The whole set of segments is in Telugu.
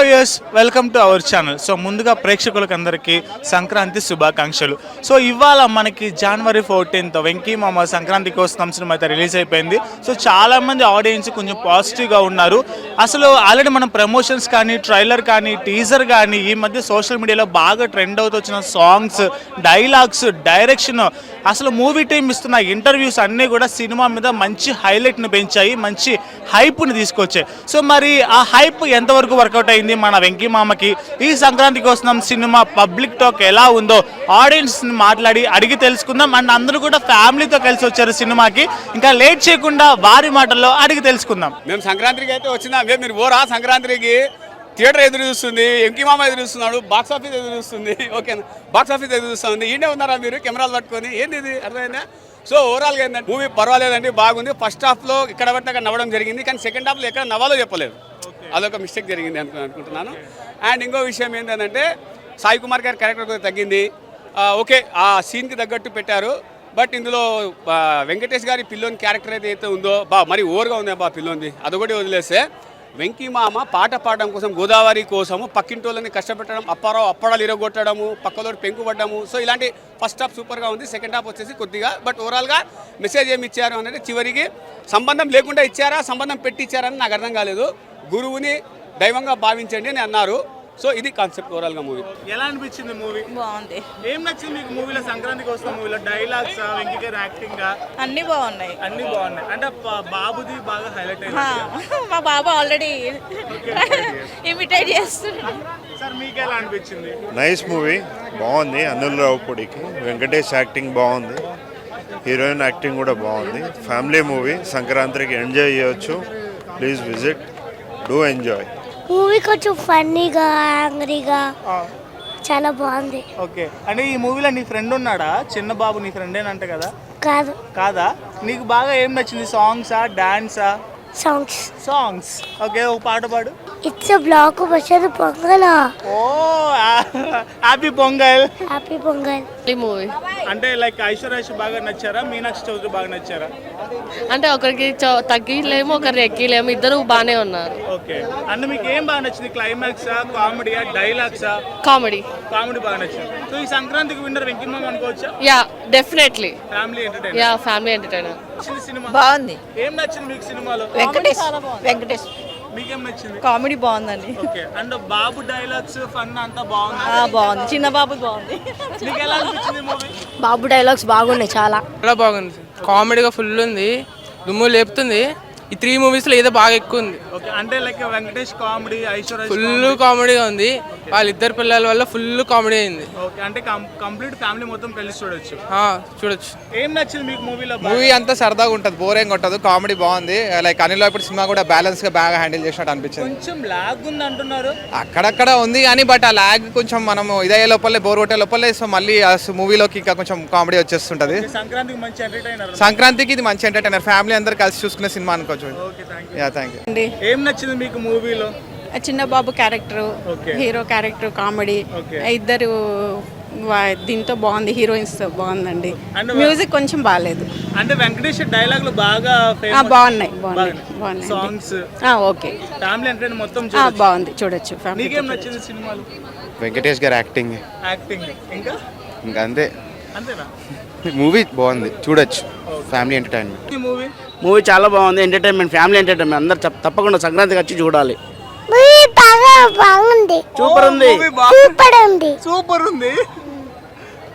Hello welcome to our channel so ముందుగా ప్రేక్షకులకు అందరికీ సంక్రాంతి శుభాకాంక్షలు. సో ఇవాళ మనకి జనవరి ఫోర్టీన్త్ వెంకీ మామ సంక్రాంతి కోసం సినిమా అయితే రిలీజ్ అయిపోయింది. సో చాలామంది ఆడియన్స్ కొంచెం పాజిటివ్గా ఉన్నారు. అసలు ఆల్రెడీ మనం ప్రమోషన్స్ కానీ ట్రైలర్ కానీ టీజర్ కానీ ఈ మధ్య సోషల్ మీడియాలో బాగా ట్రెండ్ అవుతూ వచ్చిన సాంగ్స్ డైలాగ్స్ డైరెక్షన్ అసలు మూవీ టీం ఇస్తున్న ఇంటర్వ్యూస్ అన్నీ కూడా సినిమా మీద మంచి హైలైట్ని పెంచాయి మంచి హైప్ని తీసుకొచ్చాయి. సో మరి ఆ హైప్ ఎంతవరకు వర్కౌట్ అయింది? మన వెంకీమామకి ఈ సంక్రాంతికి వస్తున్నాం సినిమా పబ్లిక్ టాక్ ఎలా ఉందో ఆడియన్స్ని మాట్లాడి అడిగి తెలుసుకుందాం. అండ్ అందరూ కూడా ఫ్యామిలీతో కలిసి వచ్చారు సినిమాకి. ఇంకా లేట్ చేయకుండా వారి మాటల్లో అడిగి తెలుసుకుందాం. మేము సంక్రాంతికి అయితే వచ్చినాం మేము మీరు పోరా సంక్రాంతికి థియేటర్ ఎదురు చూస్తుంది ఎంకి మామ ఎదురు చూస్తున్నాడు బాక్స్ ఆఫీస్ ఎదురు చూస్తుంది ఓకే బాక్స్ ఆఫీస్ ఎదురు చూస్తుంది. ఈయనే ఉన్నారా మీరు? కెమెరాలు పట్టుకొని. ఏంది ఇది? అర్థమైందా? సో ఓవరాల్గా ఏంటంటే మూవీ పర్వాలేదండి బాగుంది. ఫస్ట్ హాఫ్లో ఇక్కడ పడితే అక్కడ నవ్వడం జరిగింది కానీ సెకండ్ హాఫ్లో ఎక్కడ నవ్వాలో చెప్పలేదు. అదొక మిస్టేక్ జరిగింది అనుకు అనుకుంటున్నాను. అండ్ ఇంకో విషయం ఏంటంటే సాయి కుమార్ గారి క్యారెక్టర్ కొద్దిగా తగ్గింది. ఓకే ఆ సీన్కి తగ్గట్టు పెట్టారు. బట్ ఇందులో వెంకటేష్ గారి పిల్లోని క్యారెక్టర్ అయితే అయితే ఉందో బా మరి ఓవర్గా ఉంది బా పిల్లోంది అదొకటి వదిలేస్తే వెంకీమామ పాట పాడడం కోసం గోదావరి కోసము పక్కింటోళ్ళని కష్టపెట్టడం అప్పారావు అప్పడాలు ఇరగొట్టడము పక్కలో పెంకుపడ్డము సో ఇలాంటి ఫస్ట్ హాఫ్ సూపర్గా ఉంది. సెకండ్ హాఫ్ వచ్చేసి కొద్దిగా బట్ ఓవరాల్గా మెసేజ్ ఏమి ఇచ్చారు అనేది చివరికి సంబంధం లేకుండా ఇచ్చారా సంబంధం పెట్టి ఇచ్చారని నాకు అర్థం కాలేదు. గురువుని దైవంగా భావించండి అని అన్నారు. సో ఇది కాన్సెప్ట్ ఓవరాల్గా మూవీ ఎలా అనిపించింది మూవీ బాగుంది. ఏం నచ్చింది మీకు మూవీలో సంక్రాంతికి వస్తున్న మూవీలో డైలాగ్స్ వెంకీ గారి యాక్టింగ్ అన్ని బాగున్నాయి. అన్ని బాగున్నాయి. అంటే బాబుది బాగా హైలైట్ అయింది మా బాబు ఆల్రెడీ ఇమిటేట్ చేస్తున్నాడు. సార్ మీకు ఎలా అనిపించింది? నైస్ మూవీ బాగుంది. అనిల్ రావుపూడికి వెంకటేష్ యాక్టింగ్ బాగుంది. హీరోయిన్ యాక్టింగ్ కూడా బాగుంది. ఫ్యామిలీ మూవీ సంక్రాంతికి ఎంజాయ్ చేయొచ్చు. Please visit do enjoy movie కొంచెం ఫన్నీగా యాంగ్రీగా చాలా బాగుంది. ఓకే. అంటే ఈ మూవీలో నీ ఫ్రెండ్ ఉన్నాడా? చిన్న బాబు నీ ఫ్రెండేనంట కదా? కాదు. కాదా? నీకు బాగా ఏం నచ్చింది? సాంగ్సా డాన్సా సాంగ్స్ సాంగ్స్ ఓకే ఒక పాట పాడు. It's blockbuster Pongal oh happy Pongal happy Pongal movie అంటే లైక్ ఐశ్వర్యాష్ బాగా నచ్చారా? మీనాక్షి చౌదరి బాగా నచ్చారా? అంటే ఒకరికి తగ్గిలేము ఒకరికి ఎక్కిలేము ఇద్దరు బాగానే ఉన్నారు. ఓకే. అంటే మీకు ఏం బాగా నచ్చింది? క్లైమాక్సా కామెడీయా డైలాగ్సా కామెడీ కామెడీ బాగా నచ్చింది. సో ఈ సంక్రాంతికి విన్నర్ వెంకమ్మ అనుకోవచ్చా? Yeah definitely family entertainer yeah family entertainer cinema? బాగుంది. ఏం నచ్చింది మీకు సినిమాలో? వెంకటేష్ వెంకటేష్. మీకేం నచ్చింది? కామెడీ బాగుందండి. Okay and Babu dialogues fun అంతా బాగుంది? ఆ, బాగుంది. చిన్న బాబు బాగుంది. మీకు ఎలా అనిపించింది మూవీ? బాబు డైలాగ్స్ బాగున్నాయి చాలా. చాలా బాగుంది. కామెడీగా ఫుల్ ఉంది. దుమ్ము లేపుతుంది. ఈ త్రీ మూవీస్లో ఏదో బాగా ఎక్కువ ఉంది. ఓకే అంటే like Venkatesh comedy Aishwarya full కామెడీగా ఉంది. వాళ్ళిద్దరు పిల్లల వల్ల ఫుల్ కామెడీ అయింది. ఓకే అంటే కంప్లీట్ ఫ్యామిలీ మొత్తం కలిసి చూడొచ్చు. చూడొచ్చు. ఏం నచ్చింది మీకు మూవీలో మూవీ అంతా సరదాగా ఉంటుంది బోరింగ్ ఉంటుంది కామెడీ బాగుంది. లైక్ అనిల్ ఇప్పుడు సినిమా కూడా బ్యాలెన్స్గా బాగా హ్యాండిల్ చేసినట్టు అనిపించింది. కొంచెం లాగ్ ఉంది అంటున్నారు. అక్కడక్కడ ఉంది కానీ బట్ ఆ లాగ్ కొంచెం మనం ఇదయ్యే లోపలే బోర్ కొట్టే లోపలే సో మళ్ళీ ఆ మూవీలోకి ఇంకా కొంచెం కామెడీ వచ్చేస్తుంటది. సంక్రాంతికి మంచి ఎంటర్టైనర్ సంక్రాంతికి ఇది మంచి ఎంటర్టైనర్ ఫ్యామిలీ అందరు కలిసి చూసుకునే సినిమా అనుకోవచ్చు. Okay thank you thank you ఏం నచ్చింది మీకు మూవీలో? చిన్న బాబు క్యారెక్టర్. Hero character comedy. ఇద్దరు దీంతో బాగుంది హీరోయిన్స్తో బాగుందండి. మ్యూజిక్ కొంచెం బాగాలేదు అంటే వెంకటేష్ డైలాగ్లు బాగా. బాగున్నాయి బాగున్నాయి సాంగ్స్ ఓకే ఫ్యామిలీ ఎంటర్టైన్ మొత్తం. బాగుంది చూడొచ్చు. ఫ్యామిలీ నచ్చింది సినిమాలు? వెంకటేష్ గారి యాక్టింగ్. యాక్టింగ్ ఇంకా? ఇంకా అంతే. అంతేనా? మూవీ బాగుంది చూడొచ్చు. ఫ్యామిలీ ఎంటర్టైన్మెంట్ ఈ మూవీ? మూవీ చాలా బాగుంది ఎంటర్టైన్మెంట్ ఫ్యామిలీ ఎంటర్టైన్మెంట్ అందరు తప్ప- తప్పకుండా సంక్రాంతికి వచ్చి చూడాలి. మూవీ బాగా బాగుంది. సూపర్ ఉంది. సూపర్ ఉంది. సూపర్ ఉంది.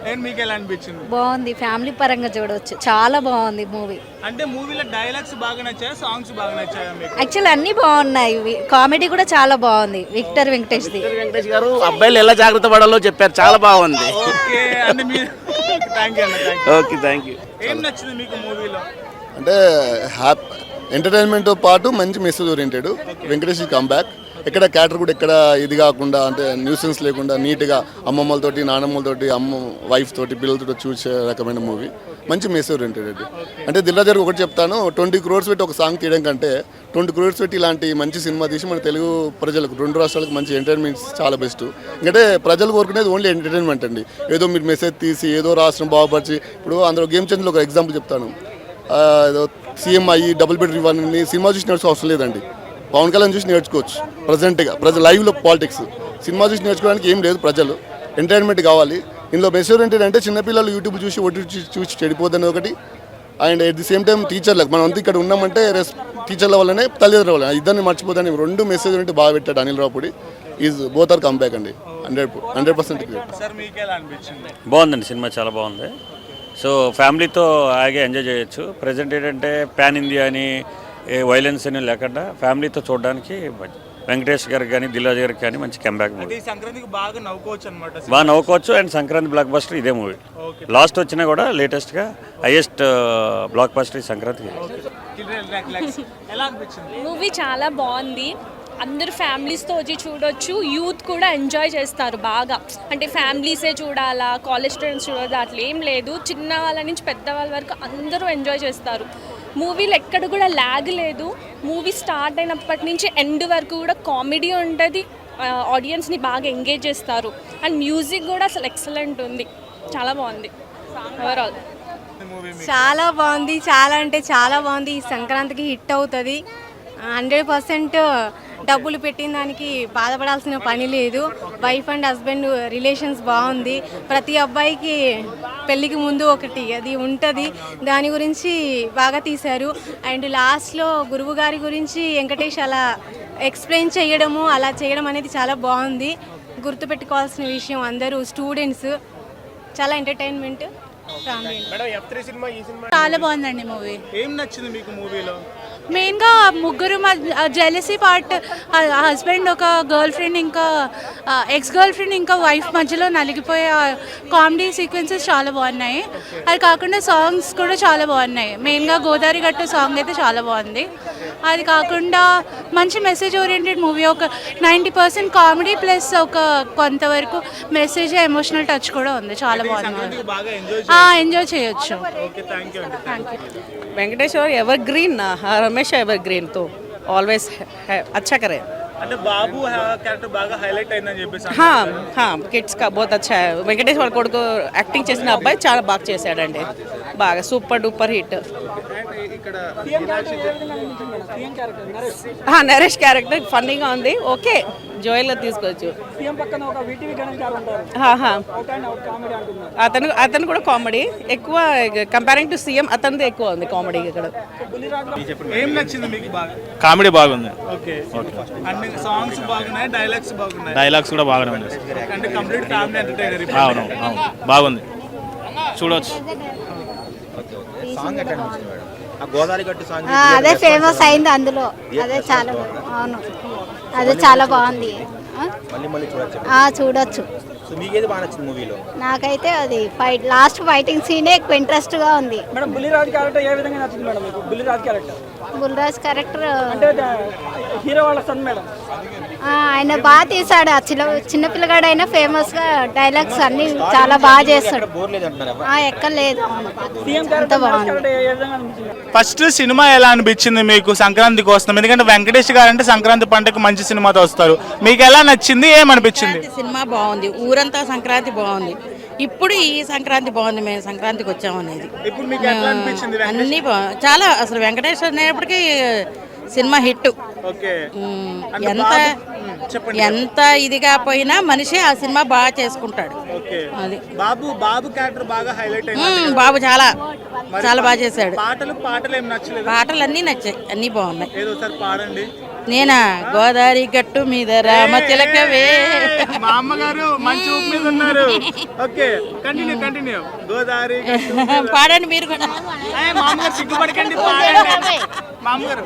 అండ్ మీకు ఎలా అనిపించింది? బాగుంది ఫ్యామిలీ పరంగా చూడవచ్చు చాలా బాగుంది మూవీ. అంటే మూవీలో డైలాగ్స్ బాగా నచ్చాయా సాంగ్స్ బాగా నచ్చాయా మీకు? యాక్చువల్ అన్ని బాగున్నాయి. కామెడీ కూడా చాలా బాగుంది. విక్టర్ వెంకటేష్ది వెంకటేష్ గారు అబ్బాయిలు ఎలా జాగ్రత్త పడాలో చెప్పారు. చాలా బాగుంది. ఓకే మీరు. Thank you okay thank you ఏం నచ్చింది మీకు మూవీలో? అంటే హ్యాప్ ఎంటర్టైన్మెంట్తో పాటు మంచి మెసేజ్ ఓరియంటెడ్. వెంకటేష్ కంబ్యాక్ ఎక్కడ క్యాటర్ కూడా ఎక్కడ ఇది కాకుండా అంటే న్యూసెన్స్ లేకుండా నీట్గా అమ్మమ్మలతోటి నానమ్మలతోటి అమ్మ వైఫ్ తోటి పిల్లలతో చూసే రకమైన మూవీ మంచి మెసేజ్ ఓరియంటెడ్ అది. అంటే దిల్రాజర్ ఒకటి చెప్తాను ట్వంటీ క్రోర్స్ పెట్టి ఒక సాంగ్ తీయడం కంటే ట్వంటీ క్రోర్స్ పెట్టి ఇలాంటి మంచి సినిమా తీసి మన తెలుగు ప్రజలకు రెండు రాష్ట్రాలకు మంచి ఎంటర్టైన్మెంట్ చాలా బెస్ట్ ఎందుకంటే ప్రజలు కోరుకునేది ఓన్లీ ఎంటర్టైన్మెంట్ అండి. ఏదో మీరు మెసేజ్ తీసి ఏదో రాష్ట్రం బాగుపరిచి ఇప్పుడు అందులో గేమ్ చేంజ్లో ఒక ఎగ్జాంపుల్ చెప్తాను. సీఎం అయ్యి డబుల్ బెడ్ ఇవ్వాలని సినిమా చూసి నడిచి అవసరం లేదండి. పవన్ కళ్యాణ్ చూసి నేర్చుకోవచ్చు ప్రజెంట్గా ప్రజ లైవ్లో పాలిటిక్స్ సినిమా చూసి నేర్చుకోవడానికి ఏం లేదు ప్రజలు. ఎంటర్టైన్మెంట్ కావాలి. ఇందులో మెసేజ్ ఏంటంటే చిన్నపిల్లలు యూట్యూబ్ చూసి ఒట్టి చూసి చెడిపోద్దని ఒకటి. And at the same time టీచర్లకు మనం అంతా ఇక్కడ ఉన్నామంటే రెస్ టీచర్ల వల్లనే తల్లిదండ్రుల వల్ల ఇద్దరిని మర్చిపోతాను. రెండు మెసేజ్ ఉంటే బాగా పెట్టాడు Anil Ravipudi is both are come back అండి. హండ్రెడ్ హండ్రెడ్ పర్సెంట్ బాగుందండి సినిమా చాలా బాగుంది. సో ఫ్యామిలీతో హాయిగా ఎంజాయ్ చేయొచ్చు. ప్రజెంట్ ఏంటంటే పాన్ ఇండియా అని ఏ వైలెన్స్ అని లేకుండా ఫ్యామిలీతో చూడడానికి వెంకటేష్ గారికి కానీ దిల్రాజు గారికి కానీ మంచి కంబ్యాక్ మూవీ సంక్రాంతికి బాగా నవ్వుకోవచ్చు అనమాట బాగా నవ్వుకోవచ్చు అండ్ సంక్రాంతి బ్లాక్ బస్టర్ ఇదే మూవీ లాస్ట్ వచ్చినా కూడా లేటెస్ట్గా హైయెస్ట్ బ్లాక్ బస్టర్ ఈ సంక్రాంతికి. అనిపించింది? మూవీ చాలా బాగుంది. అందరు ఫ్యామిలీస్తో వచ్చి చూడొచ్చు. యూత్ కూడా ఎంజాయ్ చేస్తారు బాగా. అంటే ఫ్యామిలీసే చూడాలా కాలేజ్ స్టూడెంట్స్ చూడాలి అట్లా ఏం లేదు. చిన్న వాళ్ళ నుంచి పెద్దవాళ్ళ వరకు అందరూ ఎంజాయ్ చేస్తారు. మూవీలు ఎక్కడ కూడా ల్యాగ్ లేదు. మూవీ స్టార్ట్ అయినప్పటి నుంచి ఎండ్ వరకు కూడా కామెడీ ఉంటుంది. ఆడియన్స్ని బాగా ఎంగేజ్ చేస్తారు. అండ్ మ్యూజిక్ కూడా అసలు ఎక్సలెంట్ ఉంది. చాలా బాగుంది. ఓవరాల్ చాలా బాగుంది. చాలా అంటే చాలా బాగుంది. ఈ సంక్రాంతికి హిట్ అవుతుంది. హండ్రెడ్ పర్సెంట్ డబ్బులు పెట్టిన దానికి బాధపడాల్సిన పని లేదు. వైఫ్ అండ్ హస్బెండ్ రిలేషన్స్ బాగుంది. ప్రతి అబ్బాయికి పెళ్ళికి ముందు ఒకటి అది ఉంటుంది. దాని గురించి బాగా తీశారు. అండ్ లాస్ట్లో గురువు గారి గురించి వెంకటేష్ అలా ఎక్స్ప్లెయిన్ చేయడము అలా చేయడం అనేది చాలా బాగుంది. గుర్తుపెట్టుకోవాల్సిన విషయం అందరూ స్టూడెంట్స్ చాలా ఎంటర్టైన్మెంట్ చాలా బాగుందండి మూవీ ఏం నచ్చింది మీకు మూవీలో మెయిన్గా ముగ్గురు జెలసీ పార్ట్ హస్బెండ్ ఒక గర్ల్ ఫ్రెండ్ ఇంకా ఎక్స్ గర్ల్ ఫ్రెండ్ ఇంకా వైఫ్ మధ్యలో నలిగిపోయే కామెడీ సీక్వెన్సెస్ చాలా బాగున్నాయి. అది కాకుండా సాంగ్స్ కూడా చాలా బాగున్నాయి. మెయిన్గా గోదావరి గట్టు సాంగ్ అయితే చాలా బాగుంది. అది కాకుండా మంచి మెసేజ్ ఓరియంటెడ్ మూవీ ఒక నైంటీ పర్సెంట్ కామెడీ ప్లస్ ఒక కొంతవరకు మెసేజ్ ఎమోషనల్ టచ్ కూడా ఉంది. చాలా బాగుంది. బాగా ఎంజాయ్ చేయొచ్చు. ఓకే థ్యాంక్ యూ అండి. హమేషా ఎవర్ గ్రీన్తో ఆల్వేస్ అచ్చా కరే అంటే బాబు క్యారెక్టర్ బాగా హైలైట్ అయిందని కిడ్స్ కా బోత్ అచ్చా వెంకటేష్ వాళ్ళ కొడుకు యాక్టింగ్ చేసిన అబ్బాయి చాలా బాగా చేశాడండి. బాగా super duper hit Naresh character ఫన్నీగా ఉంది. ఓకే జోయల్లో తీసుకోవచ్చు. హా, హా. అతను అతను కూడా కామెడీ. ఎక్కువ కంపేరింగ్ టు సీఎం అతనిది ఎక్కువ ఉంది కామెడీ ఇక్కడ. ఏం నచ్చింది మీకు బాగా? కామెడీ బాగుంది. ఓకే. అన్ని సాంగ్స్ బాగున్నాయి డైలాగ్స్ బాగున్నాయి. డైలాగ్స్ కూడా బాగానే ఉంది అంటే కంప్లీట్ ఫ్యామిలీ ఎంటర్టైనర్ అవును అవును. బాగుంది. చూడవచ్చు అదే ఫేమస్ అయింది అందులో. అదే చాలా అవును. అదే చాలా బాగుంది. ఆ, చూడొచ్చు. నాకైతే అది ఫైట్ లాస్ట్ ఫైటింగ్ సీనే ఎక్కువ ఇంట్రెస్ట్గా ఉంది. మేడం బుల్లిరాజ్ క్యారెక్టర్ ఏ విధంగా నచ్చింది madam Bulliraj character Bulraj character. అంటే హీరో వాళ్ళ సన్ మేడం. ఆయన బాగా తీసాడు ఆ చిన్న చిన్న పిల్లగాడైనా ఫేమస్గా డైలాగ్స్ అన్ని చాలా బాగా చేస్తాడు. ఆ, ఎక్కలేదు ఫస్ట్ సినిమా ఎలా అనిపించింది మీకు? సంక్రాంతికి వస్తున్నాం ఎందుకంటే వెంకటేష్ గారు అంటే సంక్రాంతి పంటకు మంచి సినిమాతో వస్తారు. మీకు ఎలా నచ్చింది? ఏమనిపించింది? సినిమా బాగుంది. ఊరంతా సంక్రాంతి బాగుంది. ఇప్పుడు ఈ సంక్రాంతి బాగుంది మేము సంక్రాంతికి వచ్చాము అనేది. అన్ని చాలా అసలు వెంకటేశ్వర అనేప్పటికీ సినిమా హిట్ ఎంత ఎంత ఇదిగా పోయినా మనిషి ఆ సినిమా బాగా చేసుకుంటాడు. అది. బాబు బాబు క్యారెక్టర్ బాగా హైలైట్ అయింది. మ్మ్, బాబు చాలా చాలా బాగా చేశాడు. పాటలు పాటలు ఏం నచ్చలేదు? పాటలు అన్నీ నచ్చాయి అన్నీ బాగున్నాయి. పాడండి. నేనా? గోదావరి గట్టు మీద రామ తిలకవే. మా అమ్మగారు మంచి ఊపు మీద ఉన్నారు. ఓకే కంటిన్యూ కంటిన్యూ గోదావరి పాడండి మీరు కూడా. ఏయ్, మా అమ్మగారు సిగ్గుపడకండి పాడండి. మా అమ్మగారు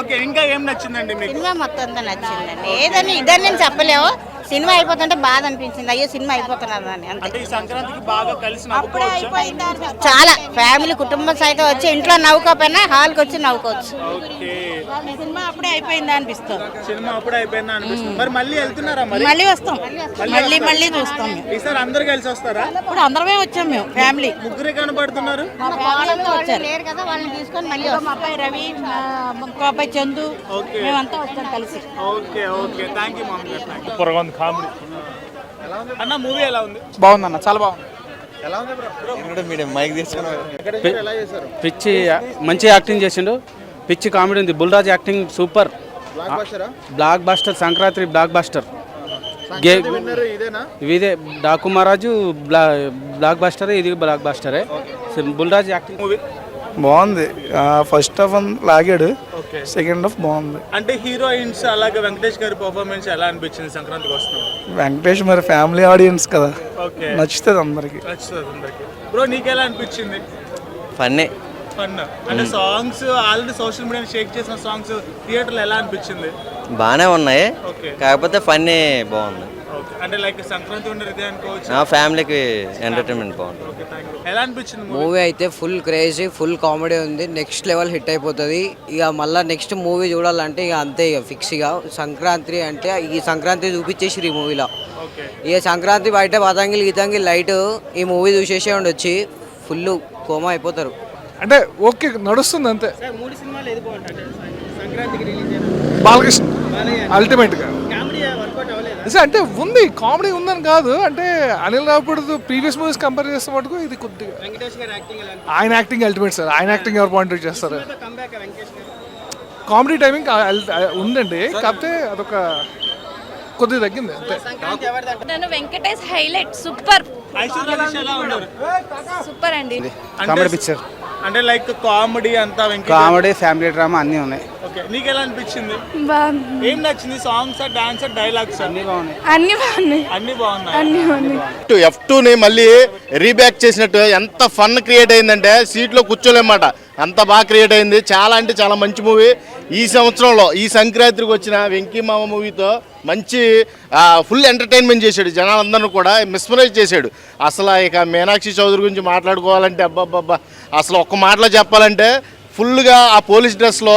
ఓకే ఇంకా ఏం నచ్చిందండి మీకు? సినిమా మొత్తం అంతా నచ్చిందండి. ఏదని ఇదని నేను చెప్పలేవు. సినిమా అయిపోతుంటే బాధ అనిపించింది. అయ్యో సినిమా అయిపోతున్నారు అని అంతే. అంటే ఈ సంక్రాంతికి బాగా కలిసి నవ్వుకోవచ్చా? చాలా. ఫ్యామిలీ కుటుంబం సైతం వచ్చి ఇంట్లో నవ్వుకోకపోయినా హాల్కి వచ్చి నవ్వుకోవచ్చు. ఓకే. సినిమా అప్పుడే అయిపోయిందా అనిపిస్తుంది. సినిమా అప్పుడే అయిపోయిందా అనిపిస్తుంది. మరి మళ్ళీ వెళ్తున్నారా మళ్ళీ వస్తాం. మళ్ళీ మళ్ళీ చూస్తాం ఈసారి అందరు కలిసి వస్తారా? ఇప్పుడు అందరమే వచ్చాం మేము ఫ్యామిలీ. ముగ్గురే కనబడుతున్నారు? వచ్చారు. లేరు కదా వాళ్ళని తీసుకొని మళ్ళీ మా అబ్బాయి రవి మా అబ్బాయి చందు ఓకే. మేమంతా వచ్చాం కలిసి. Okay okay. థ్యాంక్ యూ మామూలు కామెడీ. అన్న మూవీ ఎలా ఉంది? బాగుందన్న చాలా బాగుంది. పిచ్చి మంచి యాక్టింగ్ చేసిండు. పిచ్చి కామెడీ ఉంది. Bulraj acting super. Blockbuster Sankranti blockbuster ఇదేనా? ఇదే డాకు మహారాజు బ్లా బ్లాక్ బస్టర్ ఇది బ్లాక్ బస్టరే బుల్రాజ్ యాక్టింగ్. మూవీ బాగుంది. ఫస్ట్ హాఫ్ లాగాడు. సెకండ్ హాఫ్ బాగుంది. అంటే హీరోయిన్స్ అలాగే వెంకటేష్ గారి పర్ఫార్మెన్స్ ఎలా అనిపించింది సంక్రాంతికి వస్తున్నాం వెంకటేష్ మరి ఫ్యామిలీ ఆడియన్స్ కదా. ఓకే నచ్చుతుంది అందరికి. నచ్చుతుంది అందరికి. బ్రో నీకు ఎలా అనిపించింది? ఫన్నే ఫన్ అంటే songs already social media shake చేసిన సాంగ్స్ థియేటర్లో ఎలా అనిపించింది? బాగానే ఉన్నాయి. ఓకే కాకపోతే ఫన్నే బాగుంది. అంటే లైక్ సంక్రాంతి అనుకోవచ్చు? నా ఫ్యామిలీకి ఎంటర్టైన్మెంట్ యూ ఎలా అనిపించింది మూవీ అయితే ఫుల్ క్రేజీ ఫుల్ కామెడీ ఉంది. నెక్స్ట్ లెవెల్ హిట్ అయిపోతుంది. ఇక మళ్ళీ నెక్స్ట్ మూవీ చూడాలంటే ఇక అంతే ఇక ఫిక్స్ ఇక. సంక్రాంతి అంటే ఈ సంక్రాంతి చూపించేసి ఈ మూవీలో ఓకే ఇక సంక్రాంతి బయట పతంగిలు గీతంగి లైట్ ఈ మూవీ చూసేసే ఉండొచ్చి. ఫుల్ కోమా అయిపోతారు. అంటే ఓకే నడుస్తుంది అంతే. మూడు సినిమాలు ఏది బాగుంటాయి? సంక్రాంతికి రిలీజ్ బాలకృష్ణ. అల్టిమేట్గా కామెడీ వర్కౌట్ అవ్వలేదు నిజం అంటే ఉంది కామెడీ ఉందని కాదు అంటే అనిల్ రావుడు ప్రీవియస్ మూవీస్ కంపేర్ చేస్తే మటుకు ఇది కొద్దిగా వెంకటేష్ గారి యాక్టింగ్ ఎలా ఆయన యాక్టింగ్ అల్టిమేట్ సార్ ఆయన యాక్టింగ్ ఎవరు పాయింట్ అవుట్ చేస్తారు? కంబ్యాక్ వెంకటేష్ గారు? కామెడీ టైమింగ్ ఉందండి కాకపోతే అదొక కొద్దిగా తగ్గింది అంతే. Venkatesh highlight super. సూపర్ అండి. Comedy picture. అంటే లైక్ కామెడీ అంతా వెంకటేష్ కామెడీ ఫ్యామిలీ డ్రామా అన్నీ ఉన్నాయి. ఓకే నీకు ఎలా అనిపించింది? ఏం నచ్చింది? సాంగ్స్ డాన్స్ డైలాగ్స్ అన్ని? బాగున్నాయి. అన్ని బాగున్నాయి. అన్ని బాగున్నాయి? అన్ని బాగున్నాయి. ఎఫ్ టూని మళ్ళీ రీబ్యాక్ చేసినట్టు ఎంత ఫన్ క్రియేట్ అయిందంటే సీట్లో కూర్చోలేమాట అంత బాగా క్రియేట్ అయింది. చాలా అంటే చాలా మంచి మూవీ ఈ సంవత్సరంలో ఈ సంక్రాంతికి వచ్చిన వెంకీ మామ మూవీతో మంచి ఫుల్ ఎంటర్టైన్మెంట్ చేశాడు. జనాలందరినీ కూడా మిస్మరైజ్ చేశాడు. అసలు ఇక మీనాక్షి చౌదరి గురించి మాట్లాడుకోవాలంటే అబ్బాబ్బా అసలు ఒక్క మాటలో చెప్పాలంటే ఫుల్గా ఆ పోలీస్ డ్రెస్లో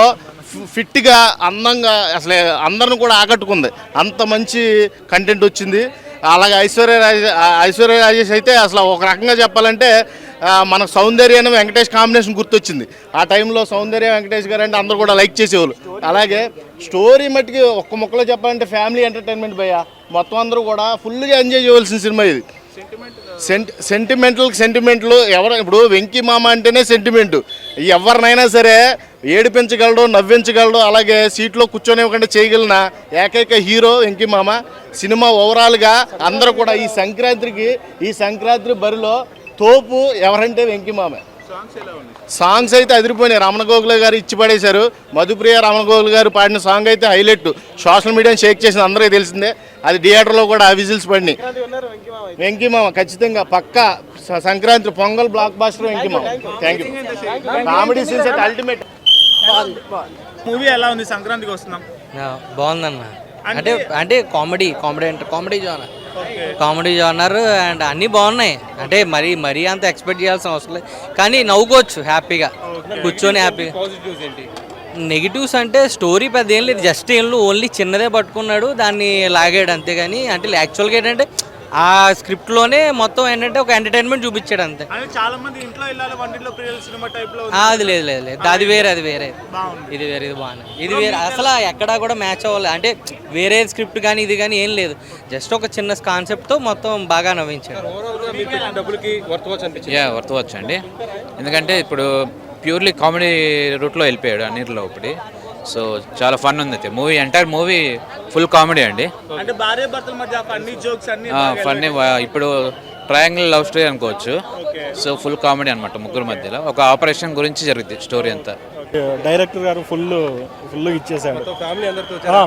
ఫిట్గా అందంగా అసలు అందరిని కూడా ఆకట్టుకుంది. అంత మంచి కంటెంట్ వచ్చింది. అలాగే ఐశ్వర్య రాజ ఐశ్వర్య రాజేష్ అయితే అసలు ఒక రకంగా చెప్పాలంటే ఆ, మన సౌందర్యాన్ని వెంకటేష్ కాంబినేషన్ గుర్తొచ్చింది. ఆ టైంలో సౌందర్య వెంకటేష్ గారు అంటే అందరూ కూడా లైక్ చేసేవాళ్ళు. అలాగే స్టోరీ మట్టుకి ఒక్క ముక్కలో చెప్పాలంటే ఫ్యామిలీ ఎంటర్టైన్మెంట్ భయ్య. మొత్తం అందరూ కూడా ఫుల్గా ఎంజాయ్ చేయవలసిన సినిమా ఇది. సెంటి సెంటిమెంటల్ సెంటిమెంట్లు ఎవరు ఇప్పుడు వెంకీ మామ అంటేనే సెంటిమెంట్. ఎవరినైనా సరే ఏడిపించగలడు నవ్వించగలడు అలాగే సీట్లో కూర్చొనివ్వకుండా చేయగలిగిన ఏకైక హీరో ఎంకి మామ. సినిమా ఓవరాల్గా అందరూ కూడా ఈ సంక్రాంతికి ఈ సంక్రాంతి బరిలో తోపు ఎవరంటే వెంకిమామే సాంగ్స్ అయితే అదిరిపోయినాయి. రమణ గోగుల గారు ఇచ్చి పడేశారు. మధుప్రియ రమణ గోగుల గారు పాడిన సాంగ్ అయితే హైలైట్. సోషల్ మీడియాని షేక్ చేసిన అందరికీ తెలిసిందే. అది థియేటర్లో కూడా ఆ విజిల్స్ పడినాయి. వెంకీమామ ఖచ్చితంగా పక్కా Sankranti Pongal blockbuster Venkymama thank you comedy scenes అయితే అల్టిమేట్ మూవీ ఎలా ఉంది? సంక్రాంతికి వస్తున్నాం. బాగుందన్న. అంటే అంటే కామెడీ కామెడీ అంటే comedy genre comedy genre and అన్నీ బాగున్నాయి. అంటే మరీ మరీ అంత ఎక్స్పెక్ట్ చేయాల్సిన అవసరం లేదు. కానీ నవ్వుకోవచ్చు హ్యాపీగా. కూర్చొని హ్యాపీగా. నెగిటివ్స్ అంటే స్టోరీ పెద్ద ఏం లేదు. జస్ట్ ఏం ఓన్లీ చిన్నదే పట్టుకున్నాడు దాన్ని లాగాడు అంతేగాని అంటే యాక్చువల్గా ఏంటంటే ఆ స్క్రిప్ట్లోనే మొత్తం ఏంటంటే ఒక ఎంటర్టైన్మెంట్ చూపించాడు అంతే చాలా మంది ఇంట్లో వెళ్ళాలి సినిమా టైప్లో ఆ, అది లేదు లేదు లేదు. అది వేరే అది వేరే. బాగుంది. ఇది వేరే ఇది బాగుంది. ఇది వేరే. అసలు ఎక్కడా కూడా మ్యాచ్ అవ్వాలి. అంటే వేరే స్క్రిప్ట్ కానీ ఇది కానీ ఏం లేదు. జస్ట్ ఒక చిన్న కాన్సెప్ట్తో మొత్తం బాగా నవ్వించాడు. యా వర్త్ వాచ్ అండి. ఎందుకంటే ఇప్పుడు ప్యూర్లీ కామెడీ రూట్లో వెళ్ళిపోయాడు అన్నిటిలో ఒకటి. సో చాలా ఫన్ ఉంది అయితే. Movie entire movie full comedy అండి. అంటే భార్య భర్తల మధ్య ఫన్నీ జోక్స్ అన్ని ఫన్ ఇప్పుడు ట్రయాంగిల్ లవ్ స్టోరీ అనుకోవచ్చు. సో ఫుల్ కామెడీ అనమాట ముగ్గురు మధ్యలో. ఒక ఆపరేషన్ గురించి జరుగుద్ది స్టోరీ అంతా. డైరెక్టర్ గారు ఫుల్ ఫుల్ ఇచ్చేసాడు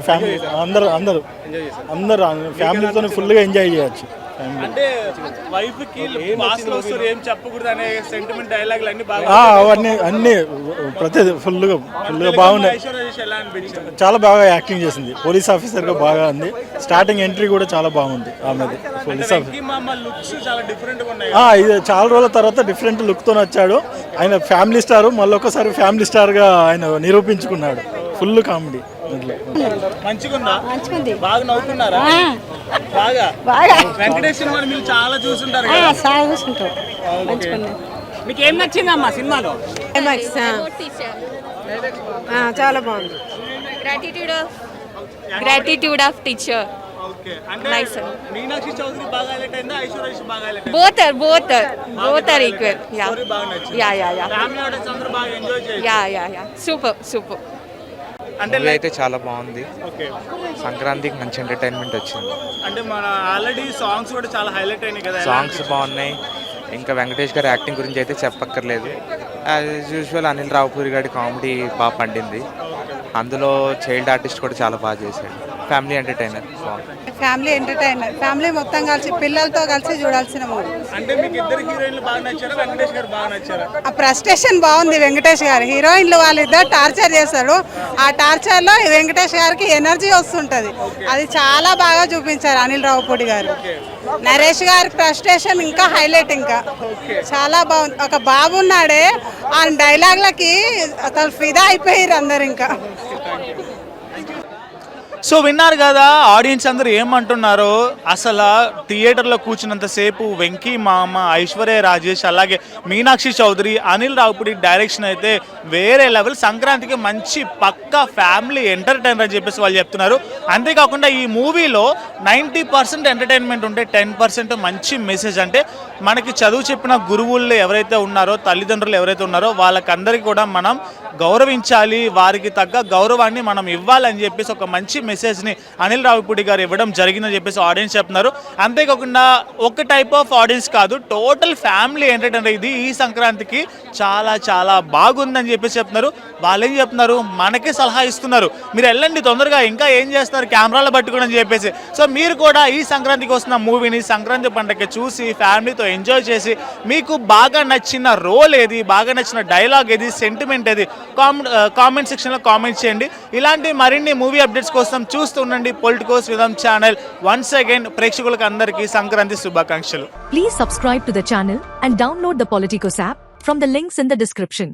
ఫ్యామిలీ అందరూ అందరూ అందరూ ఫ్యామిలీతో ఫుల్గా ఎంజాయ్ చేయొచ్చు. అంటే వైఫ్కి బాస్లో ఏం చెప్పకూడదు అనే సెంటిమెంట్ డైలాగులు అన్ని బాగా అవన్నీ అన్ని ప్రతి ఫుల్గా ఫుల్గా బాగున్నాయి. చాలా బాగా యాక్టింగ్ చేసింది. పోలీస్ ఆఫీసర్గా బాగా ఉంది. స్టార్టింగ్ ఎంట్రీ కూడా చాలా బాగుంది ఆమెది. పోలీస్ ఆఫీసర్ చాలా గా ఇది రోజుల తర్వాత డిఫరెంట్ లుక్తో వచ్చాడు. ఆయన ఫ్యామిలీ స్టార్ మళ్ళీ ఒకసారి ఫ్యామిలీ స్టార్గా ఆయన నిరూపించుకున్నాడు. ఫుల్ కామెడీ మంచిగా ఉందా బాగా నవ్వుకున్నారా బాగా? వెంకటేష్ సినిమాని మీరు చాలా చూసుంటారు కదా. మీకు ఏం నచ్చిందమ్మా సినిమాలో? చాలా బాగుంది. Gratitude of gratitude of teacher okay. అంటే Nice, sir. మీనాక్షి చౌదరి బాగా హైలైట్ అయిందా? ఐశ్వర్య రాజేష్ బాగా హైలైట్ అయిందా? Both are both are both are equal yeah story బాగా నచ్చింది? Yeah yeah yeah family audience అందరూ బాగా ఎంజాయ్ చేయొచ్చు. Yeah yeah yeah super super అంటే అయితే చాలా బాగుంది. సంక్రాంతికి మంచి ఎంటర్టైన్మెంట్ వచ్చింది. అంటే మన ఆల్రెడీ సాంగ్స్ కూడా చాలా హైలైట్ అయినాయి కదా సాంగ్స్ బాగున్నాయి. ఇంకా వెంకటేష్ గారి యాక్టింగ్ గురించి అయితే చెప్పక్కర్లేదు. యాజ్ యూజువల్ అనిల్ రావుపూరి గారి కామెడీ బాగా పండింది. అందులో చైల్డ్ ఆర్టిస్ట్ కూడా చాలా బాగా చేశాడు. Family entertainer. Family entertainer. Family మొత్తం కలిసి పిల్లలతో కలిసి చూడాల్సిన మూవీ. అంటే మీకు ఇద్దరు హీరోయిన్లు బాగా నచ్చారా? వెంకటేష్ గారు బాగా నచ్చారా? ఆ ప్రెస్టేషన్ బాగుంది వెంకటేష్ గారు. హీరోయిన్లు వాళ్ళిద్దరు టార్చర్ చేస్తారు. ఆ టార్చర్లో వెంకటేష్ గారికి ఎనర్జీ వస్తుంటది. అది చాలా బాగా చూపించారు అనిల్ రావుపూడి గారు. నరేష్ గారి ఫ్రస్ట్రేషన్ ఇంకా హైలైట్ ఇంకా. చాలా బాగుంది. ఒక బాబు ఉన్నాడే ఆ డైలాగ్లకి అసలు ఫిదా అయిపోయారు అందరు ఇంకా. సో విన్నారు కదా ఆడియన్స్ అందరూ ఏమంటున్నారో? అసలు థియేటర్లో కూర్చున్నంతసేపు వెంకీ మామ ఐశ్వర్య రాజేష్ అలాగే మీనాక్షి చౌదరి అనిల్ రావుపుడి డైరెక్షన్ అయితే వేరే లెవెల్ సంక్రాంతికి మంచి పక్కా ఫ్యామిలీ ఎంటర్టైనర్ అని చెప్పేసి వాళ్ళు చెప్తున్నారు. అంతేకాకుండా ఈ మూవీలో నైంటీ పర్సెంట్ ఎంటర్టైన్మెంట్ ఉంటే టెన్ పర్సెంట్ మంచి మెసేజ్ అంటే మనకి చదువు చెప్పిన గురువులు ఎవరైతే ఉన్నారో తల్లిదండ్రులు ఎవరైతే ఉన్నారో వాళ్ళకందరికీ కూడా మనం గౌరవించాలి. వారికి తగ్గ గౌరవాన్ని మనం ఇవ్వాలని చెప్పేసి ఒక మంచి మెసేజ్ని అనిల్ రావిపూడి గారు ఇవ్వడం జరిగిందని చెప్పేసి ఆడియన్స్ చెప్తున్నారు. అంతేకాకుండా ఒక టైప్ ఆఫ్ ఆడియన్స్ కాదు టోటల్ ఫ్యామిలీ ఎంటర్టైనర్ ఇది. ఈ సంక్రాంతికి చాలా చాలా బాగుందని చెప్పేసి చెప్తున్నారు. వాళ్ళు ఏం చెప్తున్నారు? మనకే సలహా ఇస్తున్నారు. మీరు వెళ్ళండి తొందరగా ఇంకా ఏం చేస్తున్నారు? కెమెరాలు పట్టుకోండి అని చెప్పేసి. సో మీరు కూడా ఈ సంక్రాంతికి వస్తున్న మూవీని సంక్రాంతి పండగకి చూసి ఫ్యామిలీతో ఎంజాయ్ చేసి మీకు బాగా నచ్చిన రోల్ ఏది? బాగా నచ్చిన డైలాగ్ ఏది? సెంటిమెంట్ ఏది? కామెంట్ కామెంట్ సెక్షన్లో కామెంట్ చేయండి. ఇలాంటి మరిన్ని మూవీ అప్డేట్స్ కోసం చూస్తూ ఉండండి పొలిటికోస్ విధం ఛానల్. వన్స్ అగైన్ ప్రేక్షకులకు అందరికీ సంక్రాంతి శుభాకాంక్షలు. Please subscribe to the channel and download the Politikos app from the links in the description